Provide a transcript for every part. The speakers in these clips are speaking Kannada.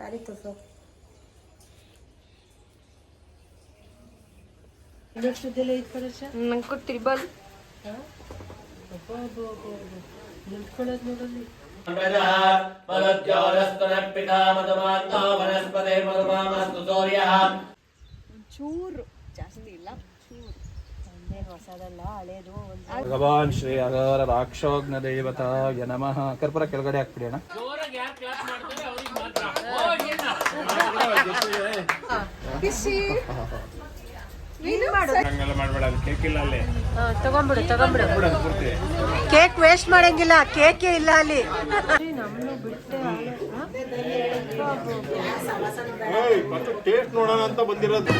ಸ್ಯಾರಿ ತೋರ್ಸು ಇನ್ನೆಷ್ಟದ್ದೆಲ್ಲ ಐದು ಕಲಶ ನಂಗೆ ತ್ರಿಬಲ್ ನಿಂತ್ಕೊಳ್ಳೋದು ನೋಡಲ್ಲಿ ಚೂರು ಜಾಸ್ತಿ ಇಲ್ಲ ಚೂರು ಭಗವಾನ್ ಶ್ರೀ ಅಗರ ರಾಕ್ಷೋಗ್ನ ಯ ನಮಃ. ಕರ್ಪೂರ ಕೆಳಗಡೆ ಹಾಕ್ಬಿಡಿ ಅಣ್ಣ. ತಗೊಂಬಿಡು ತಗೊಂಬಿಡು. ಕೇಕ್ ವೇಸ್ಟ್ ಮಾಡಂಗಿಲ್ಲ ಕೇಕೇ ಇಲ್ಲ ಅಲ್ಲಿ. ನಮ್ಮನ್ನು ಬಿಟ್ಟೆ ಟೇಸ್ಟ್ ನೋಡೋಣ ಅಂತ ಬಂದಿರೋದು.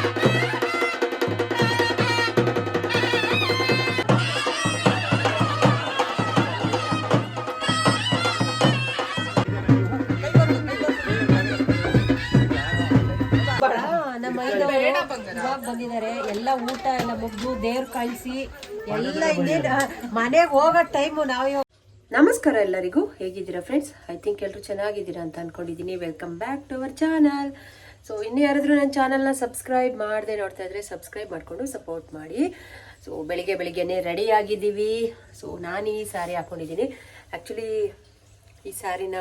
ನಮ್ಮ ಬಂದಿದ್ದಾರೆ. ಎಲ್ಲ ಊಟ ಎಲ್ಲ ಮುಗ್ದು ದೇವ್ರ ಕಳಿಸಿ ಎಲ್ಲ ಇನ್ನೇನು ಮನೆಗೆ ಹೋಗೋ ಟೈಮು ನಾವು ನಮಸ್ಕಾರ ಎಲ್ಲರಿಗೂ. ಹೇಗಿದ್ದೀರಾ ಫ್ರೆಂಡ್ಸ್ ಐ ಥಿಂಕ್ ಎಲ್ಲರೂ ಚೆನ್ನಾಗಿದ್ದೀರಾ ಅಂತ ಅನ್ಕೊಂಡಿದ್ದೀನಿ welcome back to our channel so ಇನ್ನೂ ಯಾರಾದರೂ ನನ್ನ ಚಾನಲ್ನ ಸಬ್ಸ್ಕ್ರೈಬ್ ಮಾಡದೆ ನೋಡ್ತಾ ಇದ್ರೆ ಸಬ್ಸ್ಕ್ರೈಬ್ ಮಾಡಿಕೊಂಡು ಸಪೋರ್ಟ್ ಮಾಡಿ. ಸೊ ಬೆಳಿಗ್ಗೆ ಬೆಳಿಗ್ಗೆನೆ ರೆಡಿ ಆಗಿದ್ದೀವಿ. ಸೊ ನಾನು ಈ ಸ್ಯಾರಿ ಹಾಕ್ಕೊಂಡಿದ್ದೀನಿ ಆ್ಯಕ್ಚುಲಿ ಈ ಸ್ಯಾರಿನ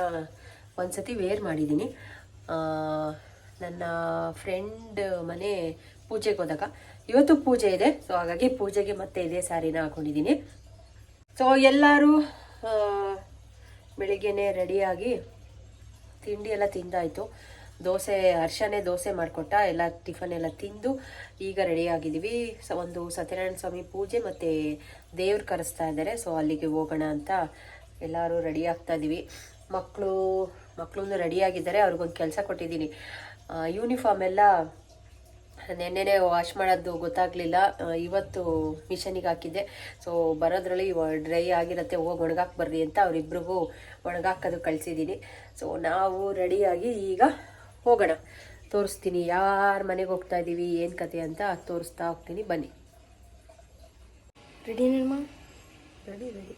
ಒಂದ್ಸತಿ ವೇರ್ ಮಾಡಿದ್ದೀನಿ. ಆ, ನನ್ನ ಫ್ರೆಂಡ್ ಮನೆ ಪೂಜೆಗೆ ಹೋದಾಗ. ಇವತ್ತು ಪೂಜೆ ಇದೆ ಸೊ ಹಾಗಾಗಿ ಪೂಜೆಗೆ ಮತ್ತೆ ಇದೇ ಸಾರಿನ ಹಾಕೊಂಡಿದ್ದೀನಿ. ಸೊ ಎಲ್ಲರೂ ಬೆಳಿಗ್ಗೆನೆ ರೆಡಿಯಾಗಿ ತಿಂಡಿ ಎಲ್ಲ ತಿಂದಾಯಿತು. ದೋಸೆ, ಹರ್ಷನೇ ದೋಸೆ ಮಾಡಿಕೊಟ್ಟ, ಎಲ್ಲ ಟಿಫನ್ ಎಲ್ಲ ತಿಂದು ಈಗ ರೆಡಿಯಾಗಿದ್ದೀವಿ ಸೊ, ಒಂದು ಸತ್ಯನಾರಾಯಣ ಸ್ವಾಮಿ ಪೂಜೆ ಮತ್ತು ದೇವ್ರು ಕರೆಸ್ತಾ ಇದ್ದಾರೆ ಸೊ ಅಲ್ಲಿಗೆ ಹೋಗೋಣ ಅಂತ ಎಲ್ಲರೂ ರೆಡಿ ಆಗ್ತಾ ಇದ್ದೀವಿ. ಮಕ್ಕಳು ಮಕ್ಕಳು ರೆಡಿಯಾಗಿದ್ದಾರೆ ಅವ್ರಿಗೊಂದು ಕೆಲಸ ಕೊಟ್ಟಿದ್ದೀನಿ. ಯೂನಿಫಾರ್ಮ್ ಎಲ್ಲ ನೆನ್ನೆನೆ ವಾಶ್ ಮಾಡೋದು ಗೊತ್ತಾಗಲಿಲ್ಲ. ಇವತ್ತು ಮಿಷನಿಗೆ ಹಾಕಿದ್ದೆ. ಸೊ ಬರೋದ್ರಲ್ಲಿ ಡ್ರೈ ಆಗಿರತ್ತೆ ಹೋಗಿ ಒಣಗಾಕ್ ಬರ್ರಿ ಅಂತ ಅವರಿಬ್ರಿಗೂ ಒಣಗಾಕೋದು ಕಳಿಸಿದ್ದೀನಿ ಸೊ ನಾವು ರೆಡಿಯಾಗಿ ಈಗ ಹೋಗೋಣ. ತೋರಿಸ್ತೀನಿ ಯಾರ ಮನೆಗೆ ಹೋಗ್ತಾ ಇದ್ದೀವಿ ಏನು ಕತೆ ಅಂತ ತೋರಿಸ್ತಾ ಹೋಗ್ತೀನಿ. ಬನ್ನಿ. ರೆಡಿ ರೆಡಿ ರೆಡಿ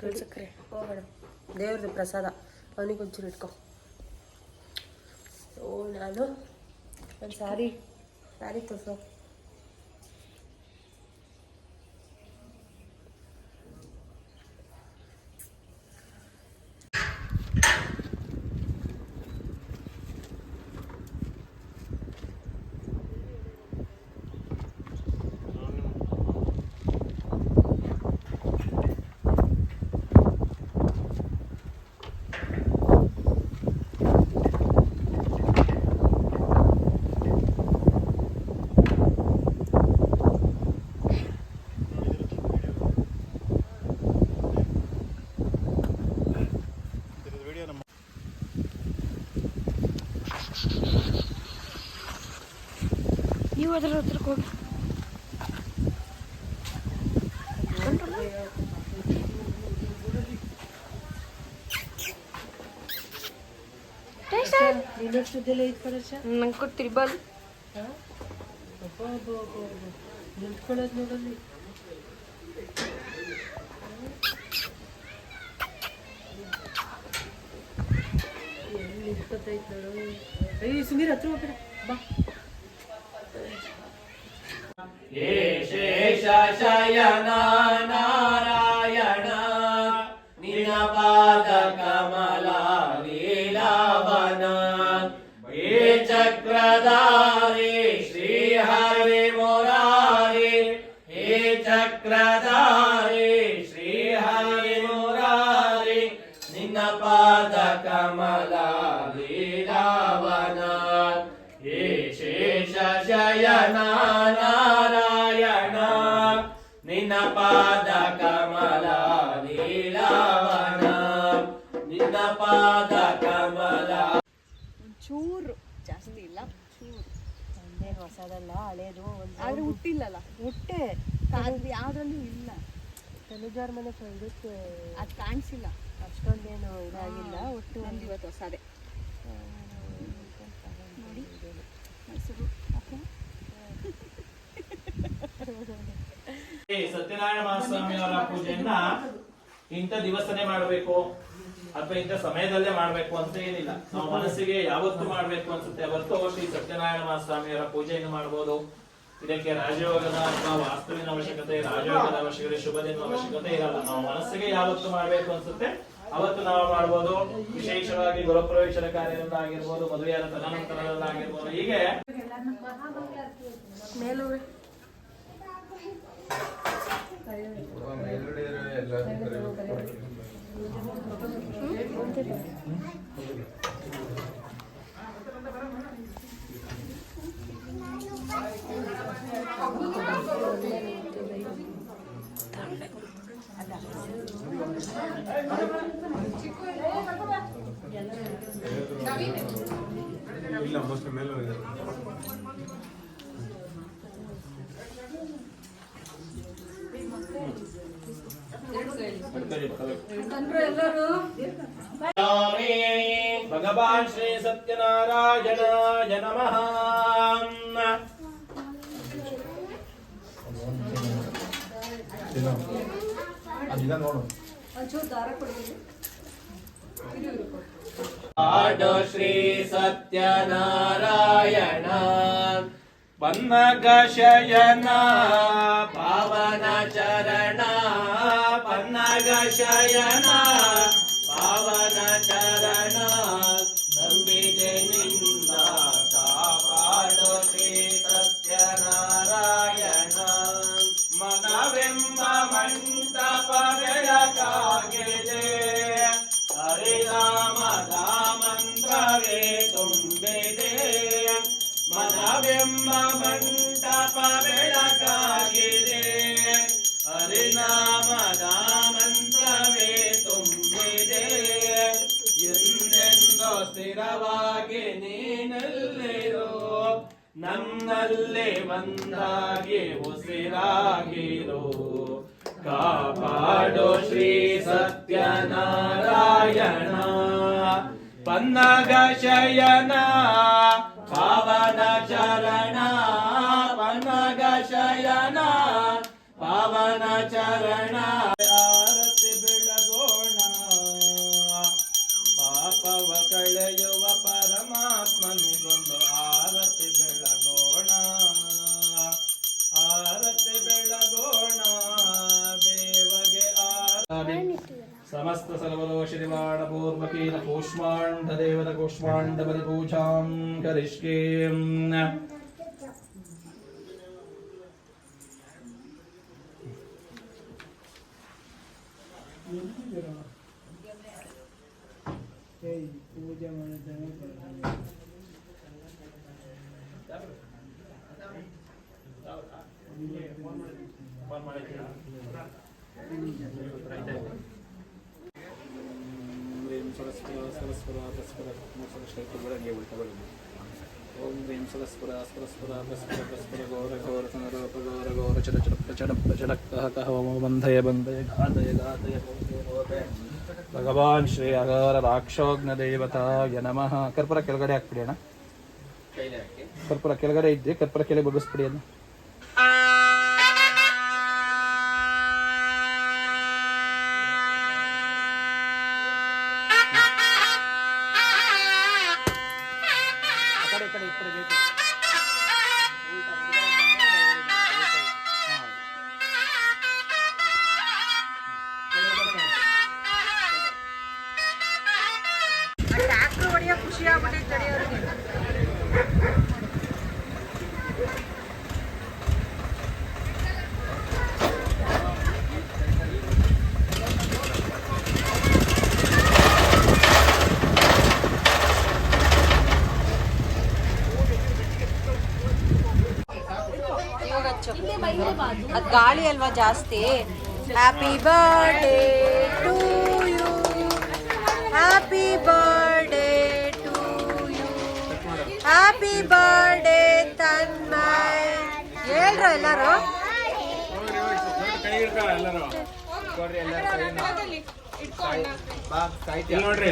ಕಳ್ಸಕ್ರೆ ಹೋಗೋಣ. ದೇವ್ರದ್ದು ಪ್ರಸಾದ. ಅವನಿಗೊಂಚೂರು ಇಟ್ಕೊ. ಸೊ ನಾನು ಒಂದು ಸ್ಯಾರಿ ಸ್ಯಾರಿ ತೋರಿಸು ನೀವು ನೀನಷ್ಟದ್ದೆಲ್ಲ ಐದು ಕಲಶ ನಂಗೆ ತ್ರಿಬಲ್ ನಿಂತ್ಕೊಳ್ಳೋದು ನೋಡಲ್ಲಿ ಎಲ್ಲಿ ನಿಂತ್ಕೊತೈತ್ ನೋಡು ಏಯ್ ಸುಮೀರ್ ಹತ್ರ ಹೋಗ್ಬೇಡ ಬಾ ನಾರಾಯಣ ಚಕ್ರಧಾರಿ ಶ್ರೀ ಹರಿ ಮುರಾರಿ ನಿನ್ನ ಪಾದ ಕಮಲ ಲೀಲಾವನ ಹೇ ಶೇಷ ಶಯನ ನಾರಾಯಣ ನಿನ್ನ ಪಾದ ಕಮಲ ಲೀಲಾವನ ನಿನ್ನ ಪಾದ ಕಮಲ ಚೂರು ಜಾಸ್ತಿ ಇಲ್ಲ. ಚೂರು. ಹೊಸದಲ್ಲ ಹಳೇದು ಆದ್ರೆ ಹುಟ್ಟಿಲ್ಲಲ್ಲ? ಹುಟ್ಟೆ. ಅದು ಯಾವ್ದ್ರಲ್ಲೂ ಇಲ್ಲ. ತನುಜಾರ್ ಮನೆ ಇದಕ್ಕೆ ಅದು ಕಾಣಿಸಿಲ್ಲ. ಅಷ್ಟೊಂದೇನು ಇದಾಗಿಲ್ಲ ಒಟ್ಟು ಒಂದು ಇವತ್ತು ಹೊಸದೇ ನೋಡಿ. ಮೈಸೂರು. ಓಕೆ ಸತ್ಯನಾರಾಯಣ ಮಹಾಸ್ವಾಮಿ ಅವರ ಪೂಜೆಯನ್ನ ಇಂಥ ದಿವಸನೇ ಮಾಡಬೇಕು. ಅಥವಾ ಇಂಥ ಸಮಯದಲ್ಲೇ ಮಾಡ್ಬೇಕು ಅಂತ ಏನಿಲ್ಲ. ನಾವು ಮನಸ್ಸಿಗೆ ಯಾವತ್ತು ಮಾಡ್ಬೇಕು ಅನ್ಸುತ್ತೆ ಅವತ್ತು ಶ್ರೀ ಸತ್ಯನಾರಾಯಣ ಮಹಾಸ್ವಾಮಿಯವರ ಪೂಜೆಯನ್ನು ಮಾಡಬಹುದು ಇದಕ್ಕೆ ರಾಜಯೋಗದ ಅಥವಾ ವಾಸ್ತುವಿನ ಅವಶ್ಯಕತೆ ರಾಜಯೋಗದ ಅವಶ್ಯಕತೆ ಶುಭದಿನ ಅವಶ್ಯಕತೆ ಇರಲ್ಲ. ನಾವು ಮನಸ್ಸಿಗೆ ಯಾವತ್ತು ಮಾಡ್ಬೇಕು ಅನ್ಸುತ್ತೆ? ಅವತ್ತು ನಾವು ಮಾಡ್ಬೋದು. ವಿಶೇಷವಾಗಿ ಗೃಹಪ್ರವೇಶದ ಕಾರ್ಯದಲ್ಲಾಗಿರ್ಬೋದು ಮದುವೆಯಾದ ತದನಂತರದಲ್ಲಾಗಿರ್ಬೋದು. ಹೀಗೆ Jangan musti meloid. Dari. ಆಡೋ ಶ್ರೀ ಸತ್ಯನಾರಾಯಣ ಪನ್ನಗ ಶಯನ ಪಾವನ ಚರಣ ಪನ್ನಗ ಶಯನ ಬೆಳಕಾಗಿದೆ ಹರಿರಾಮದ ಮಂತ್ರವೇ ತುಂಬಿದೆ. ಮನವೆಂಬ ಮಂಟಪ ಬೆಳಕಾಗಿದೆ. ಹರಿನಾಮದ ಮಂತ್ರವೇ ತುಂಬಿದೆ. ಎಂದೆಂದು ಸ್ಥಿರವಾಗಿ ನೀನಲ್ಲಿರೋ, ನನ್ನಲ್ಲಿ ಒಂದಾಗಿ ಉಸಿರಾಗಿರೋ. ಕಾಪಾಡೋ ಶ್ರೀ ಸತ್ಯನಾರಾಯಣ ಪನ್ನಗ ಶಯನ ಪಾವನ ಚರಣ ಪನ್ನಗ ಶಯನ ಪಾವನ ಚರಣ ಆರತಿ ಬೆಳಗೋಣ ಪಾಪವ ಕಳೆಯುವ समस्त सर्वलोषिवाणपूर्वकेन कूष्माण्डदेवतकूष्माण्डपरिपूजां करिष्ये Thank you. ದೇವದ ಪರಸ್ಪರ ಬಲಿ ಪೂಜಾಂ ಕರಿಷ್ಯೇ ಓಂ ಹ್ರೀಂ ಸರಸ್ವರ ಸರಸ್ವರ ಪರಸ್ಪರ ಪರಸ್ಪರ ಗೌರ ಗೌರ ಕನರೋಪ ಗೌರ ಗೌರ ಚಲ ಚಲ ಪ್ರಚಡ ಪ್ರಚಡ ಕಹ ಕಹ ಓಂ ಬಂಧಯ ಬಂಧಯ ಘಾತಯ ಘಾತಯ ಭಗವಾನ್ ಶ್ರೀ ಅಗಾರ ರಾಕ್ಷೋಗ್ನ ದೇವತಾಯ ನಮಃ. ಕರ್ಪೂರ ಕೆಳಗಡೆ ಹಾಕ್ಬಿಡಿ ಅಣ್ಣ. ಕರ್ಪೂರ ಕೆಳಗಡೆ ಇದ್ದೆ ಕರ್ಪೂರ ಕೆಳಗೆ ಬಗ್ಗಿಸ್ಬಿಡಿ ಅಣ್ಣ. ఇక్కడ ఇక్కడ ఇప్పుడు ಅದ್ ಗಾಳಿ ಅಲ್ವಾ ಜಾಸ್ತಿ? Happy birthday to you happy birthday to you happy birthday Tanmay ಹೇಳ್ರು ಎಲ್ಲರೂ? ಇಲ್ಲಿ ನೋಡ್ರಿ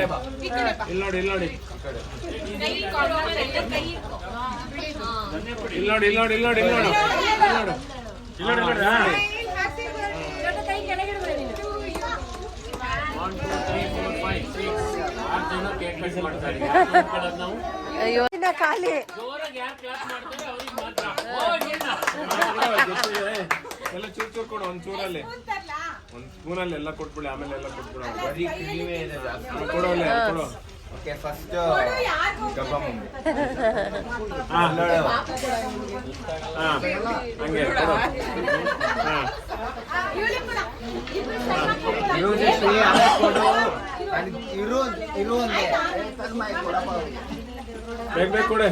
ಇಲ್ಲಿ ನೋಡಿ ಇಲ್ಲಿ ನೋಡಿ ಇಲ್ಲಿ ನೋಡಿ ಇಲ್ಲಿ ನೋಡಿ ಇಲ್ಲಿ ನೋಡಿ ಇಲ್ಲಿ ನೋಡಿ ಯೋಜನೆ ಖಾಲಿ. ಎಲ್ಲ ಚೂರ್ ಚೂರ್ ಕೊಡು ಒಂದ್ ಚೂರಲ್ಲಿ. ಒಂದ್ ಸ್ಪೂನಲ್ಲಿ ಎಲ್ಲ ಕೊಟ್ಬಿಡಿ ಆಮೇಲೆ ಎಲ್ಲ ಕೊಟ್ಬಿಡ ಕೊಡೋಲ್ಲ ಕೊಡೋ. ಓಕೆ ಫಸ್ಟ್ ಹಾ. ಹಾ ಹಂಗೆ ಶ್ರೀ ಕೊಡು. ಇರು ಇರು ಒಂದೇ ಬೇಗ ಬೇಗ ಕೊಡೆ.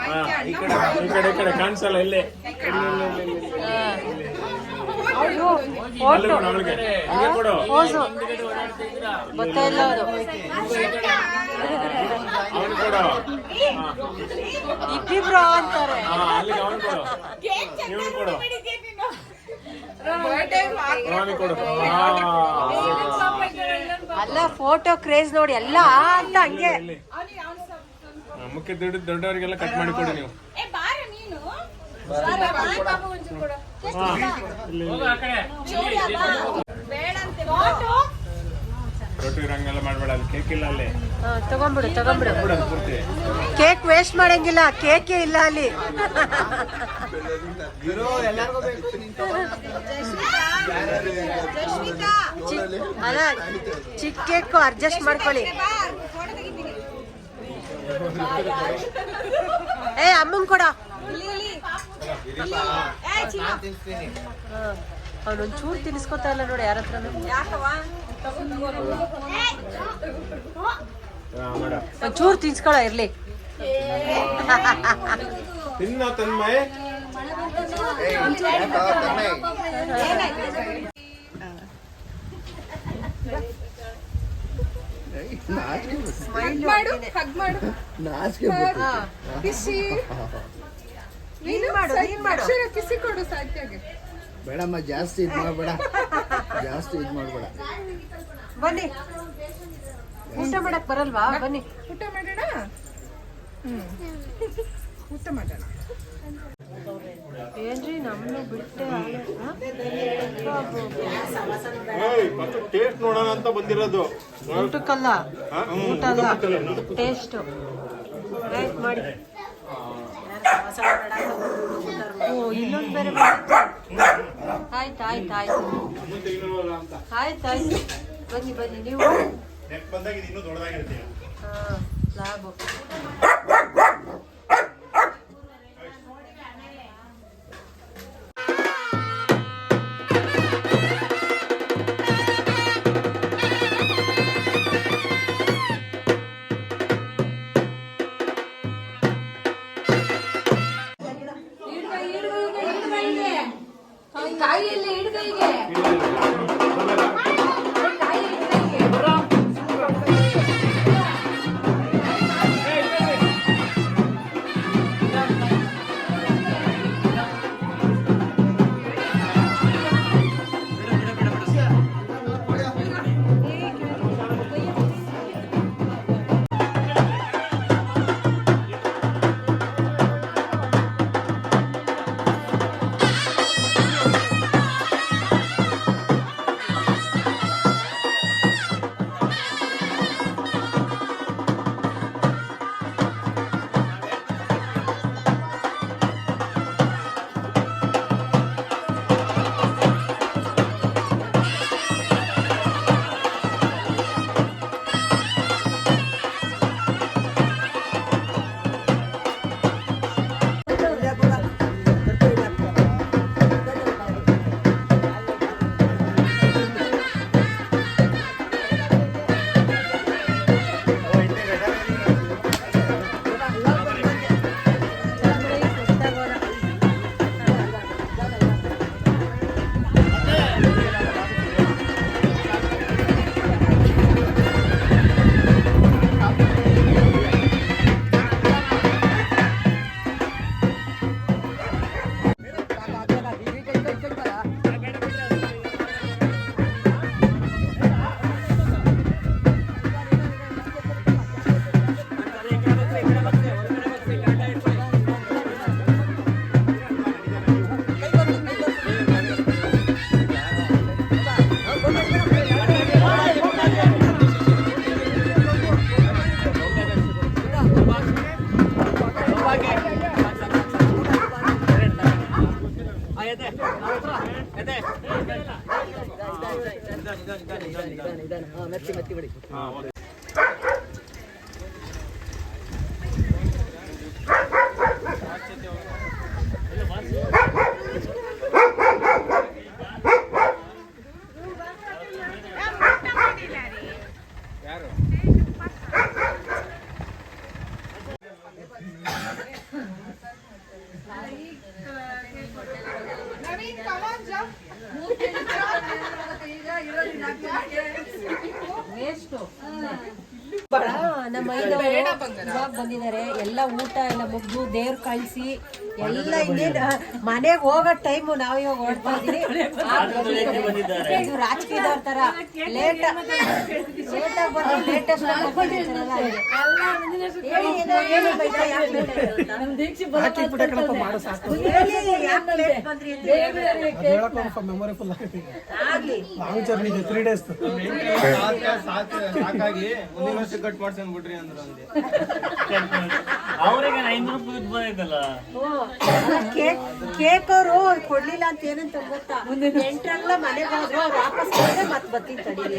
ಹಾ ಈ ಕಡೆ ಈ ಕಡೆ ಈ ಕಡೆ ಕಾಣಿಸಲ್ಲ ಇಲ್ಲೇ. ಗೊತ್ತೇ ಇಲ್ಲ ಇಬ್ಬಿಬ್ರು ಅಂತಾರೆ. ಅಲ್ಲ ಫೋಟೋ ಕ್ರೇಜ್ ನೋಡಿ ಎಲ್ಲ ಅಂತ ಹಂಗೆ. ಮುಖ್ಯ ದೊಡ್ಡ ದೊಡ್ಡವರಿಗೆಲ್ಲ ಕಟ್ ಮಾಡಿ ಕೊಡಿ ನೀವು. ತಗೊಂಬಿಡು ತಗೊಂಬಿಡು ಕೇಕ್ ವೇಸ್ಟ್ ಮಾಡಂಗಿಲ್ಲ, ಕೇಕೇ ಇಲ್ಲ ಅಲ್ಲಿ. ಅಲ್ಲ, ಚಿಕ್ಕ ಕೇಕ್ ಅಡ್ಜಸ್ಟ್ ಮಾಡ್ಕೊಳ್ಳಿ. ಏ, ಅಮ್ಮಂಗ್ ಕೊಡ. ಅವನೊಂದ್ ಚೂರು ತಿನ್ಸ್ಕೊತಾ ಇಲ್ಲ ನೋಡಿ ಯಾರ ಹತ್ರ ಹಾ ಮಾಡ. ಒಂದ್ ಚೂರು ತಿನ್ಸ್ಕೊಳ ಇರ್ಲಿ? ನಾಚಿಕೆ ನೀನ್ ಮಾಡು ನೀನ್ ಮಾಡು. ಕಿಸಿ ಕೊಡು ಬೇಡಮ್ಮ ಜಾಸ್ತಿ ಇದು ಮಾಡಬೇಡ. ಜಾಸ್ತಿ ಇದು ಮಾಡಬೇಡ. ಬನ್ನಿ. ಊಟ ಮಾಡಕ್ ಬರಲ್ವಾ? ಬನ್ನಿ. ಊಟ ಮಾಡೋಣ? ಹ್ಮ್. ಊಟ ಮಾಡೋಣ. ಏನ್ರಿ ನಮ್ಮನ್ನು ಬಿಟ್ಟೆ ಟೇಸ್ಟ್ ನೋಡೋಣ ಅಂತ ಬಂದಿರೋದು. ಊಟಕ್ಕಲ್ಲ. ಊಟ ಅಲ್ಲ ಟೇಸ್ಟ್ ಮಾಡಿ. ಓ ಇನ್ನೊಂದು ಬೇರೆ? ಆಯ್ತು ಆಯ್ತು ಆಯ್ತು. ಆಯ್ತು ಆಯ್ತು. ಬನ್ನಿ ಬನ್ನಿ ನೀವು. ಹಾಂ ಲಾಭ. ನಮ್ಮ ಇವಾಗ ಬಂದಿದ್ದಾರೆ. ಎಲ್ಲ ಊಟ ಎಲ್ಲ ಮುಗ್ದು ದೇವ್ರ ಕಳಿಸಿ. ಎಲ್ಲ ಇನ್ನೇನ್ ಮನೆಗೆ ಹೋಗೋ ಟೈಮು ನಾವು ಇವಾಗ ಓಡ್ತಾ ಇದೀವಿ. ಇದು ರಾಜಕೀಯದವ್ರ ತರ ಲೇಟ್ ತ್ರೀ ಡೇಸ್ ಸಾಕಾಗಿ ಮುಂದಿನ ವರ್ಷ ಕಟ್ ಅಂದ್ರ ಅಂದೆ ಅವ್ರಿಗೆ ಐನೂರು ರೂಪಾಯಿ ಬರೋದಲ್ಲ ಕೇಕ್ ಕೇಕ್ ಅವರು ಕೊಡ್ಲಿಲ್ಲ ಅಂತ ಏನಂತ ಗೊತ್ತಾ? ಎಂಟ್ರೆಲ್ಲ ಮನೆಗೆ ಹೋದ್ರು ಅವ್ರು ವಾಪಸ್ ಬಂದ್ರೆ ಮತ್ತೆ ಬರ್ತೀನಿ ತಡೀರಿ